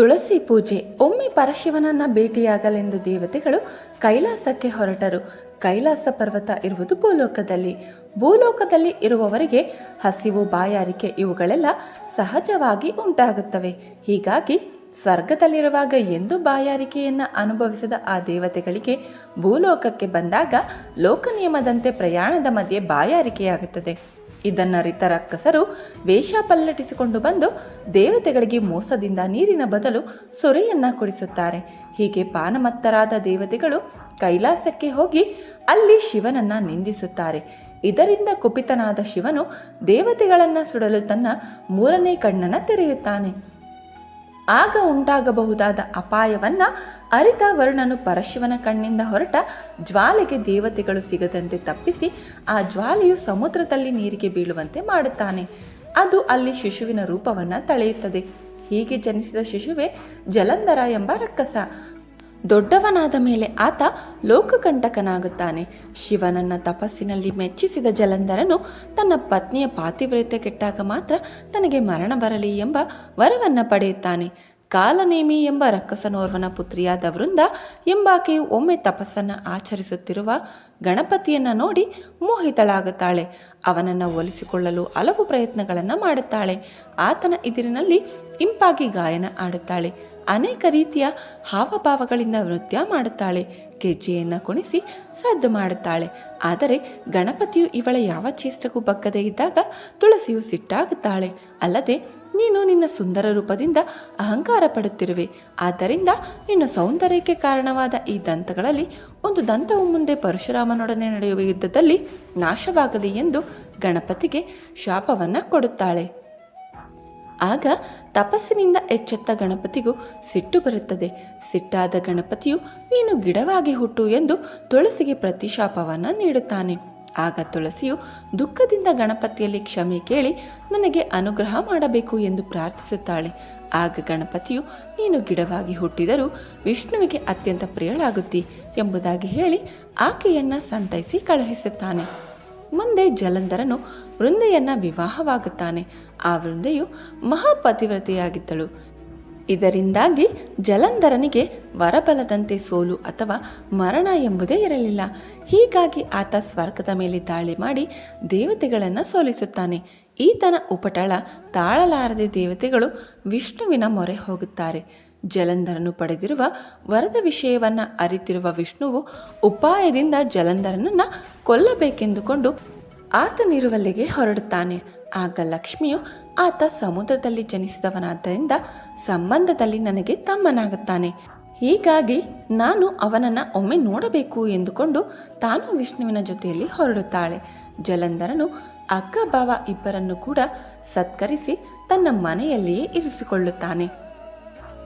ತುಳಸಿ ಪೂಜೆ. ಒಮ್ಮೆ ಪರಶಿವನನ್ನ ಭೇಟಿಯಾಗಲೆಂದು ದೇವತೆಗಳು ಕೈಲಾಸಕ್ಕೆ ಹೊರಟರು. ಕೈಲಾಸ ಪರ್ವತ ಇರುವುದು ಭೂಲೋಕದಲ್ಲಿ. ಭೂಲೋಕದಲ್ಲಿ ಇರುವವರಿಗೆ ಹಸಿವು, ಬಾಯಾರಿಕೆ ಇವುಗಳೆಲ್ಲ ಸಹಜವಾಗಿ ಉಂಟಾಗುತ್ತವೆ. ಹೀಗಾಗಿ ಸ್ವರ್ಗದಲ್ಲಿರುವಾಗ ಎಂದು ಬಾಯಾರಿಕೆಯನ್ನು ಅನುಭವಿಸದ ಆ ದೇವತೆಗಳಿಗೆ ಭೂಲೋಕಕ್ಕೆ ಬಂದಾಗ ಲೋಕನಿಯಮದಂತೆ ಪ್ರಯಾಣದ ಮಧ್ಯೆ ಬಾಯಾರಿಕೆಯಾಗುತ್ತದೆ. ಇದನ್ನರಿತ ರಕ್ಕಸರು ವೇಷ ಪಲ್ಲಟಿಸಿಕೊಂಡು ಬಂದು ದೇವತೆಗಳಿಗೆ ಮೋಸದಿಂದ ನೀರಿನ ಬದಲು ಸೊರೆಯನ್ನ ಕೊಡಿಸುತ್ತಾರೆ. ಹೀಗೆ ಪಾನಮತ್ತರಾದ ದೇವತೆಗಳು ಕೈಲಾಸಕ್ಕೆ ಹೋಗಿ ಅಲ್ಲಿ ಶಿವನನ್ನ ನಿಂದಿಸುತ್ತಾರೆ. ಇದರಿಂದ ಕುಪಿತನಾದ ಶಿವನು ದೇವತೆಗಳನ್ನು ಸುಡಲು ತನ್ನ ಮೂರನೇ ಕಣ್ಣನ್ನ ತೆರೆಯುತ್ತಾನೆ. ಆಗ ಉಂಟಾಗಬಹುದಾದ ಅಪಾಯವನ್ನ ಅರಿತ ವರುಣನು ಪರಶಿವನ ಕಣ್ಣಿಂದ ಹೊರಟ ಜ್ವಾಲೆಗೆ ದೇವತೆಗಳು ಸಿಗದಂತೆ ತಪ್ಪಿಸಿ ಆ ಜ್ವಾಲೆಯು ಸಮುದ್ರದಲ್ಲಿ ನೀರಿಗೆ ಬೀಳುವಂತೆ ಮಾಡುತ್ತಾನೆ. ಅದು ಅಲ್ಲಿ ಶಿಶುವಿನ ರೂಪವನ್ನ ತಳೆಯುತ್ತದೆ. ಹೀಗೆ ಜನಿಸಿದ ಶಿಶುವೆ ಜಲಂಧರ ಎಂಬ ರಕ್ಕಸ. ದೊಡ್ಡವನಾದ ಮೇಲೆ ಆತ ಲೋಕಕಂಟಕನಾಗುತ್ತಾನೆ. ಶಿವನನ್ನ ತಪಸ್ಸಿನಲ್ಲಿ ಮೆಚ್ಚಿಸಿದ ಜಲಂಧರನು ತನ್ನ ಪತ್ನಿಯ ಪಾತಿವ್ರತ್ಯ ಕೆಟ್ಟಾಗ ಮಾತ್ರ ತನಗೆ ಮರಣ ಬರಲಿ ಎಂಬ ವರವನ್ನ ಪಡೆಯುತ್ತಾನೆ. ಕಾಲನೇಮಿ ಎಂಬ ರಕ್ಕಸನೋರ್ವನ ಪುತ್ರಿಯಾದ ವೃಂದ ಎಂಬಾಕೆಯು ಒಮ್ಮೆ ತಪಸ್ಸನ್ನು ಆಚರಿಸುತ್ತಿರುವ ಗಣಪತಿಯನ್ನ ನೋಡಿ ಮೋಹಿತಳಾಗುತ್ತಾಳೆ. ಅವನನ್ನು ಒಲಿಸಿಕೊಳ್ಳಲು ಹಲವು ಪ್ರಯತ್ನಗಳನ್ನು ಮಾಡುತ್ತಾಳೆ. ಆತನ ಇದಿರಿನಲ್ಲಿ ಇಂಪಾಗಿ ಗಾಯನ ಆಡುತ್ತಾಳೆ ಅನೇಕ ರೀತಿಯ ಹಾವಭಾವಗಳಿಂದ ನೃತ್ಯ ಮಾಡುತ್ತಾಳೆ. ಕೆಜ್ಜೆಯನ್ನು ಕುಣಿಸಿ ಸದ್ದು ಮಾಡುತ್ತಾಳೆ. ಆದರೆ ಗಣಪತಿಯು ಇವಳ ಯಾವ ಚೇಷ್ಟಗೂ ಬಗ್ಗದೇ ಇದ್ದಾಗ ತುಳಸಿಯು ಸಿಟ್ಟಾಗುತ್ತಾಳೆ. ಅಲ್ಲದೆ, ನೀನು ನಿನ್ನ ಸುಂದರ ರೂಪದಿಂದ ಅಹಂಕಾರ ಪಡುತ್ತಿರುವೆ. ಆದ್ದರಿಂದ ನಿನ್ನ ಸೌಂದರ್ಯಕ್ಕೆ ಕಾರಣವಾದ ಈ ದಂತಗಳಲ್ಲಿ ಒಂದು ದಂತವು ಮುಂದೆ ಪರಶುರಾಮನೊಡನೆ ನಡೆಯುವ ಯುದ್ಧದಲ್ಲಿ ನಾಶವಾಗಲಿ ಎಂದು ಗಣಪತಿಗೆ ಶಾಪವನ್ನು ಕೊಡುತ್ತಾಳೆ. ಆಗ ತಪಸ್ಸಿನಿಂದ ಎಚ್ಚೆತ್ತ ಗಣಪತಿಗೂ ಸಿಟ್ಟು ಬರುತ್ತದೆ. ಸಿಟ್ಟಾದ ಗಣಪತಿಯು ನೀನು ಗಿಡವಾಗಿ ಹುಟ್ಟು ಎಂದು ತುಳಸಿಗೆ ಪ್ರತಿಶಾಪವನ್ನು ನೀಡುತ್ತಾನೆ. ಆಗ ತುಳಸಿಯು ದುಃಖದಿಂದ ಗಣಪತಿಯಲ್ಲಿ ಕ್ಷಮೆ ಕೇಳಿ, ನನಗೆ ಅನುಗ್ರಹ ಮಾಡಬೇಕು ಎಂದು ಪ್ರಾರ್ಥಿಸುತ್ತಾಳೆ. ಆಗ ಗಣಪತಿಯು, ನೀನು ಗಿಡವಾಗಿ ಹುಟ್ಟಿದರೂ ವಿಷ್ಣುವಿಗೆ ಅತ್ಯಂತ ಪ್ರಿಯಳಾಗುತ್ತಿ ಎಂಬುದಾಗಿ ಹೇಳಿ ಆಕೆಯನ್ನ ಸಂತೈಸಿ ಕಳುಹಿಸುತ್ತಾನೆ. ಮುಂದೆ ಜಲಂಧರನು ವೃಂದೆಯನ್ನ ವಿವಾಹವಾಗುತ್ತಾನೆ. ಆ ವೃಂದೆಯು ಮಹಾಪತಿವ್ರತೆಯಾಗಿದ್ದಳು. ಇದರಿಂದಾಗಿ ಜಲಂಧರನಿಗೆ ವರಬಲದಂತೆ ಸೋಲು ಅಥವಾ ಮರಣ ಎಂಬುದೇ ಇರಲಿಲ್ಲ. ಹೀಗಾಗಿ ಆತ ಸ್ವರ್ಗದ ಮೇಲೆ ದಾಳಿ ಮಾಡಿ ದೇವತೆಗಳನ್ನು ಸೋಲಿಸುತ್ತಾನೆ. ಈತನ ಉಪಟಳ ತಾಳಲಾರದೆ ದೇವತೆಗಳು ವಿಷ್ಣುವಿನ ಮೊರೆ ಹೋಗುತ್ತಾರೆ. ಜಲಂಧರನು ಪಡೆದಿರುವ ವರದ ವಿಷಯವನ್ನು ಅರಿತಿರುವ ವಿಷ್ಣುವು ಉಪಾಯದಿಂದ ಜಲಂಧರನನ್ನು ಕೊಲ್ಲಬೇಕೆಂದುಕೊಂಡು ಆತನಿರುವಲ್ಲಿಗೆ ಹೊರಡುತ್ತಾನೆ. ಆಗ ಲಕ್ಷ್ಮಿಯು ಆತ ಸಮುದ್ರದಲ್ಲಿ ಜನಿಸಿದವನಾದ್ದರಿಂದ ಸಂಬಂಧದಲ್ಲಿ ನನಗೆ ತಮ್ಮನಾಗುತ್ತಾನೆ. ಹೀಗಾಗಿ ನಾನು ಅವನನ್ನು ಒಮ್ಮೆ ನೋಡಬೇಕು ಎಂದುಕೊಂಡು ತಾನು ವಿಷ್ಣುವಿನ ಜೊತೆಯಲ್ಲಿ ಹೊರಡುತ್ತಾಳೆ. ಜಲಂಧರನು ಅಕ್ಕ ಬಾವ ಇಬ್ಬರನ್ನು ಕೂಡ ಸತ್ಕರಿಸಿ ತನ್ನ ಮನೆಯಲ್ಲಿಯೇ ಇರಿಸಿಕೊಳ್ಳುತ್ತಾನೆ.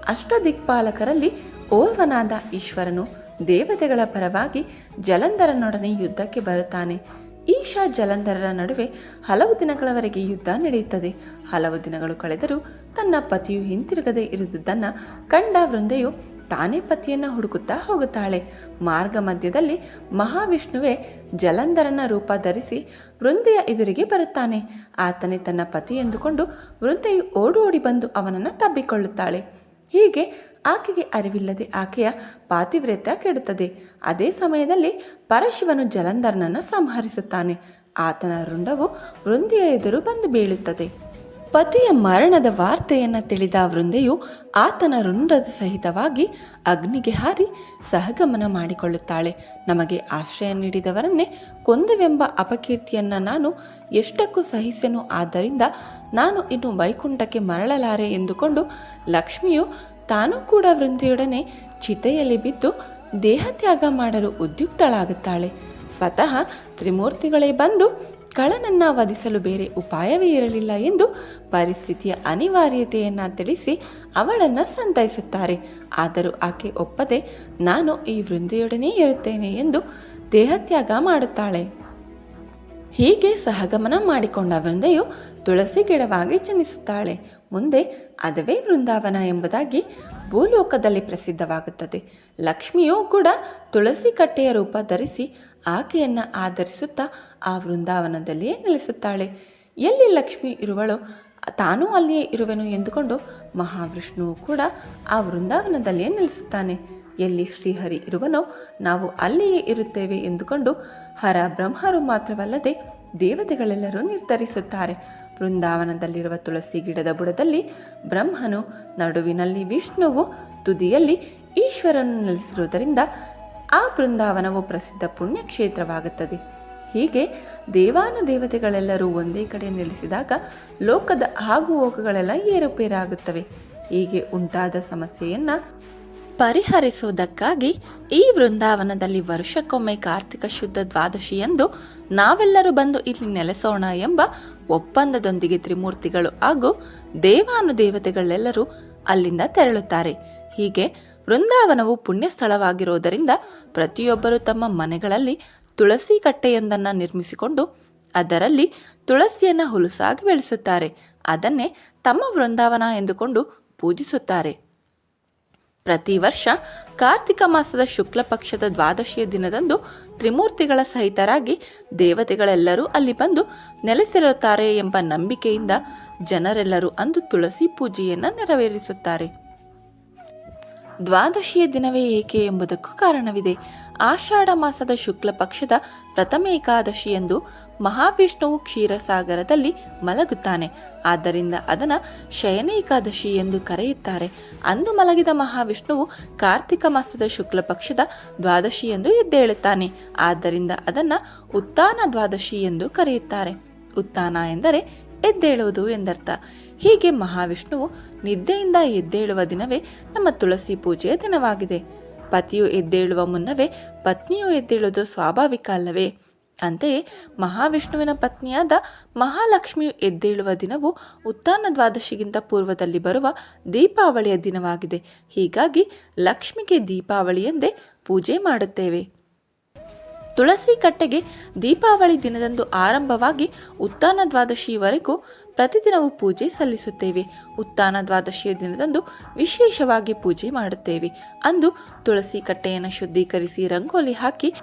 ಅಷ್ಟದಿಕ್ಪಾಲಕರಲ್ಲಿ ಓರ್ವನಾದ ಈಶ್ವರನು ದೇವತೆಗಳ ಪರವಾಗಿ ಜಲಂಧರನೊಡನೆ ಯುದ್ಧಕ್ಕೆ ಬರುತ್ತಾನೆ. ಈಶಾ ಜಲಂಧರರ ನಡುವೆ ಹಲವು ದಿನಗಳವರೆಗೆ ಯುದ್ಧ ನಡೆಯುತ್ತದೆ. ಹಲವು ದಿನಗಳು ಕಳೆದರೂ ತನ್ನ ಪತಿಯು ಹಿಂತಿರುಗದೆ ಇರುವುದನ್ನು ಕಂಡ ವೃಂದೆಯು ತಾನೇ ಪತಿಯನ್ನು ಹುಡುಕುತ್ತಾ ಹೋಗುತ್ತಾಳೆ. ಮಾರ್ಗ ಮಧ್ಯದಲ್ಲಿ ಮಹಾವಿಷ್ಣುವೇ ಜಲಂಧರನ ರೂಪ ಧರಿಸಿ ವೃಂದೆಯ ಎದುರಿಗೆ ಬರುತ್ತಾನೆ. ಆತನೇ ತನ್ನ ಪತಿ ಎಂದುಕೊಂಡು ವೃಂದೆಯು ಓಡೋಡಿ ಬಂದು ಅವನನ್ನು ತಬ್ಬಿಕೊಳ್ಳುತ್ತಾಳೆ. ಹೀಗೆ ಆಕೆಗೆ ಅರಿವಿಲ್ಲದೆ ಆಕೆಯ ಪಾತಿವ್ರತ್ಯ ಕೆಡುತ್ತದೆ. ಅದೇ ಸಮಯದಲ್ಲಿ ಪರಶಿವನು ಜಲಂಧರ್ನನ್ನು ಸಂಹರಿಸುತ್ತಾನೆ. ಆತನ ರುಂಡವು ವೃಂದಿಯ ಎದುರು ಬಂದು ಬೀಳುತ್ತದೆ. ಪತಿಯ ಮರಣದ ವಾರ್ತೆಯನ್ನು ತಿಳಿದ ವೃಂದೆಯು ಆತನ ರುಂಡದ ಸಹಿತವಾಗಿ ಅಗ್ನಿಗೆ ಹಾರಿ ಸಹಗಮನ ಮಾಡಿಕೊಳ್ಳುತ್ತಾಳೆ. ನಮಗೆ ಆಶ್ರಯ ನೀಡಿದವರನ್ನೇ ಕೊಂದವೆಂಬ ಅಪಕೀರ್ತಿಯನ್ನು ನಾನು ಎಷ್ಟಕ್ಕೂ ಸಹಿಸೆನು. ಆದ್ದರಿಂದ ನಾನು ಇನ್ನು ವೈಕುಂಠಕ್ಕೆ ಮರಳಲಾರೆ ಎಂದುಕೊಂಡು ಲಕ್ಷ್ಮಿಯು ತಾನೂ ಕೂಡ ವೃಂದೆಯೊಡನೆ ಚಿತೆಯಲ್ಲಿ ಬಿದ್ದು ದೇಹತ್ಯಾಗ ಮಾಡಲು ಉದ್ಯುಕ್ತಳಾಗುತ್ತಾಳೆ. ಸ್ವತಃ ತ್ರಿಮೂರ್ತಿಗಳೇ ಬಂದು ಕಳನನ್ನ ವಧಿಸಲು ಬೇರೆ ಉಪಾಯವೇ ಇರಲಿಲ್ಲ ಎಂದು ಪರಿಸ್ಥಿತಿಯ ಅನಿವಾರ್ಯತೆಯನ್ನು ತಿಳಿಸಿ ಅವಳನ್ನು ಸಂತೈಸುತ್ತಾರೆ. ಆದರೂ ಆಕೆ ಒಪ್ಪದೆ, ನಾನು ಈ ವೃಂದೆಯೊಡನೆ ಇರುತ್ತೇನೆ ಎಂದು ದೇಹತ್ಯಾಗ ಮಾಡುತ್ತಾಳೆ. ಹೀಗೆ ಸಹಗಮನ ಮಾಡಿಕೊಂಡ ವೃಂದೆಯು ತುಳಸಿ ಗಿಡವಾಗಿ ಜನಿಸುತ್ತಾಳೆ. ಮುಂದೆ ಅದವೇ ವೃಂದಾವನ ಎಂಬುದಾಗಿ ಭೂಲೋಕದಲ್ಲಿ ಪ್ರಸಿದ್ಧವಾಗುತ್ತದೆ. ಲಕ್ಷ್ಮಿಯೂ ಕೂಡ ತುಳಸಿ ಕಟ್ಟೆಯ ರೂಪ ಧರಿಸಿ ಆಕೆಯನ್ನು ಆಧರಿಸುತ್ತಾ ಆ ವೃಂದಾವನದಲ್ಲಿಯೇ ನೆಲೆಸುತ್ತಾಳೆ. ಎಲ್ಲಿ ಲಕ್ಷ್ಮಿ ಇರುವಳೋ ತಾನೂ ಅಲ್ಲಿಯೇ ಇರುವೆನು ಎಂದುಕೊಂಡು ಮಹಾವಿಷ್ಣುವು ಕೂಡ ಆ ವೃಂದಾವನದಲ್ಲಿಯೇ ನೆಲೆಸುತ್ತಾನೆ. ಎಲ್ಲಿ ಶ್ರೀಹರಿ ಇರುವನೋ ನಾವು ಅಲ್ಲಿಯೇ ಇರುತ್ತೇವೆ ಎಂದುಕೊಂಡು ಹರ ಬ್ರಹ್ಮರು ಮಾತ್ರವಲ್ಲದೆ ದೇವತೆಗಳೆಲ್ಲರೂ ನಿರ್ಧರಿಸುತ್ತಾರೆ. ಬೃಂದಾವನದಲ್ಲಿರುವ ತುಳಸಿ ಗಿಡದ ಬುಡದಲ್ಲಿ ಬ್ರಹ್ಮನು, ನಡುವಿನಲ್ಲಿ ವಿಷ್ಣುವು, ತುದಿಯಲ್ಲಿ ಈಶ್ವರನು ನೆಲೆಸಿರುವುದರಿಂದ ಆ ಬೃಂದಾವನವು ಪ್ರಸಿದ್ಧ ಪುಣ್ಯಕ್ಷೇತ್ರವಾಗುತ್ತದೆ. ಹೀಗೆ ದೇವಾನುದೇವತೆಗಳೆಲ್ಲರೂ ಒಂದೇ ಕಡೆ ನೆಲೆಸಿದಾಗ ಲೋಕದ ಆಗು ಹೋಗುಗಳೆಲ್ಲ ಏರುಪೇರಾಗುತ್ತವೆ. ಹೀಗೆ ಉಂಟಾದ ಸಮಸ್ಯೆಯನ್ನ ಪರಿಹರಿಸುವುದಕ್ಕಾಗಿ ಈ ವೃಂದಾವನದಲ್ಲಿ ವರ್ಷಕ್ಕೊಮ್ಮೆ ಕಾರ್ತಿಕ ಶುದ್ಧ ದ್ವಾದಶಿಯಂದು ನಾವೆಲ್ಲರೂ ಬಂದು ಇಲ್ಲಿ ನೆಲೆಸೋಣ ಎಂಬ ಒಪ್ಪಂದದೊಂದಿಗೆ ತ್ರಿಮೂರ್ತಿಗಳು ಹಾಗೂ ದೇವಾನುದೇವತೆಗಳೆಲ್ಲರೂ ಅಲ್ಲಿಂದ ತೆರಳುತ್ತಾರೆ. ಹೀಗೆ ವೃಂದಾವನವು ಪುಣ್ಯ ಸ್ಥಳವಾಗಿರುವುದರಿಂದ ಪ್ರತಿಯೊಬ್ಬರು ತಮ್ಮ ಮನೆಗಳಲ್ಲಿ ತುಳಸಿ ಕಟ್ಟೆಯೊಂದನ್ನು ನಿರ್ಮಿಸಿಕೊಂಡು ಅದರಲ್ಲಿ ತುಳಸಿಯನ್ನು ಹುಲುಸಾಗಿ ಬೆಳೆಸುತ್ತಾರೆ. ಅದನ್ನೇ ತಮ್ಮ ವೃಂದಾವನ ಎಂದುಕೊಂಡು ಪೂಜಿಸುತ್ತಾರೆ. ಪ್ರತಿ ವರ್ಷ ಕಾರ್ತಿಕ ಮಾಸದ ಶುಕ್ಲ ಪಕ್ಷದ ದ್ವಾದಶಿಯ ದಿನದಂದು ತ್ರಿಮೂರ್ತಿಗಳ ಸಹಿತರಾಗಿ ದೇವತೆಗಳೆಲ್ಲರೂ ಅಲ್ಲಿ ಬಂದು ನೆಲೆಸಿರುತ್ತಾರೆ ಎಂಬ ನಂಬಿಕೆಯಿಂದ ಜನರೆಲ್ಲರೂ ಅಂದು ತುಳಸಿ ಪೂಜೆಯನ್ನು ನೆರವೇರಿಸುತ್ತಾರೆ. ದ್ವಾದಶಿಯ ದಿನವೇ ಏಕೆ ಎಂಬುದಕ್ಕೂ ಕಾರಣವಿದೆ. ಆಷಾಢ ಮಾಸದ ಶುಕ್ಲ ಪಕ್ಷದ ಪ್ರಥಮ ಏಕಾದಶಿಯಂದು ಮಹಾವಿಷ್ಣುವು ಕ್ಷೀರಸಾಗರದಲ್ಲಿ ಮಲಗುತ್ತಾನೆ. ಆದ್ದರಿಂದ ಅದನ್ನು ಶಯನ ಏಕಾದಶಿ ಎಂದು ಕರೆಯುತ್ತಾರೆ. ಅಂದು ಮಲಗಿದ ಮಹಾವಿಷ್ಣುವು ಕಾರ್ತಿಕ ಮಾಸದ ಶುಕ್ಲ ಪಕ್ಷದ ದ್ವಾದಶಿ ಎಂದು ಎದ್ದೇಳುತ್ತಾನೆ. ಆದ್ದರಿಂದ ಅದನ್ನು ಉತ್ತಾನ ದ್ವಾದಶಿ ಎಂದು ಕರೆಯುತ್ತಾರೆ. ಉತ್ತಾನ ಎಂದರೆ ಎದ್ದೇಳುವುದು ಎಂದರ್ಥ. ಹೀಗೆ ಮಹಾವಿಷ್ಣುವು ನಿದ್ದೆಯಿಂದ ಎದ್ದೇಳುವ ದಿನವೇ ನಮ್ಮ ತುಳಸಿ ಪೂಜೆಯ ದಿನವಾಗಿದೆ. ಪತಿಯು ಎದ್ದೇಳುವ ಮುನ್ನವೇ ಪತ್ನಿಯು ಎದ್ದೇಳುವುದು ಸ್ವಾಭಾವಿಕ ಅಲ್ಲವೇ? ಅಂತೆಯೇ ಮಹಾವಿಷ್ಣುವಿನ ಪತ್ನಿಯಾದ ಮಹಾಲಕ್ಷ್ಮಿಯು ಎದ್ದೇಳುವ ದಿನವು ಉತ್ತಾನ ದ್ವಾದಶಿಗಿಂತ ಪೂರ್ವದಲ್ಲಿ ಬರುವ ದೀಪಾವಳಿಯ ದಿನವಾಗಿದೆ. ಹೀಗಾಗಿ ಲಕ್ಷ್ಮಿಗೆ ದೀಪಾವಳಿ ಎಂದೇ ಪೂಜೆ ಮಾಡುತ್ತೇವೆ. ತುಳಸಿ ಕಟ್ಟೆಗೆ ದೀಪಾವಳಿ ದಿನದಂದು ಆರಂಭವಾಗಿ ಉತ್ಥಾನ ದ್ವಾದಶಿಯವರೆಗೂ ಪ್ರತಿದಿನವೂ ಪೂಜೆ ಸಲ್ಲಿಸುತ್ತೇವೆ. ಉತ್ಥಾನ ದ್ವಾದಶಿಯ ದಿನದಂದು ವಿಶೇಷವಾಗಿ ಪೂಜೆ ಮಾಡುತ್ತೇವೆ. ಅಂದು ತುಳಸಿ ಕಟ್ಟೆಯನ್ನು ಶುದ್ಧೀಕರಿಸಿ ರಂಗೋಲಿ ಹಾಕಿ,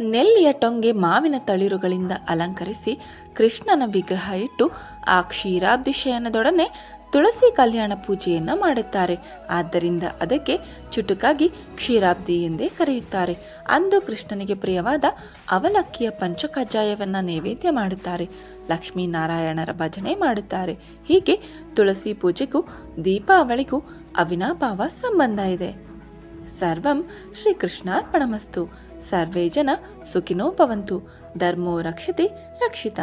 ನೆಲ್ಲಿಯ ಟೊಂಗೆ ಮಾವಿನ ತಳಿರುಗಳಿಂದ ಅಲಂಕರಿಸಿ ಕೃಷ್ಣನ ವಿಗ್ರಹ ಇಟ್ಟು, ಆ ಕ್ಷೀರಾಬ್ದಿ ಶಯನದೊಡನೆ ತುಳಸಿ ಕಲ್ಯಾಣ ಪೂಜೆಯನ್ನು ಮಾಡುತ್ತಾರೆ. ಆದ್ದರಿಂದ ಅದಕ್ಕೆ ಚುಟುಕಾಗಿ ಕ್ಷೀರಾಬ್ದಿ ಎಂದೇ ಕರೆಯುತ್ತಾರೆ. ಅಂದು ಕೃಷ್ಣನಿಗೆ ಪ್ರಿಯವಾದ ಅವಲಕ್ಕಿಯ ಪಂಚಕಜ್ಜಾಯವನ್ನು ನೈವೇದ್ಯ ಮಾಡುತ್ತಾರೆ. ಲಕ್ಷ್ಮೀನಾರಾಯಣರ ಭಜನೆ ಮಾಡುತ್ತಾರೆ. ಹೀಗೆ ತುಳಸಿ ಪೂಜೆಗೂ ದೀಪಾವಳಿಗೂ ಅವಿನಾಭಾವ ಸಂಬಂಧ ಇದೆ. ಸರ್ವಂ ಶ್ರೀಕೃಷ್ಣಾರ್ಪಣಮಸ್ತು. ಸರ್ವೇ ಜನ ಸುಖಿನೋ ಭವಂತು. ಧರ್ಮೋ ರಕ್ಷತೆ ರಕ್ಷಿತ.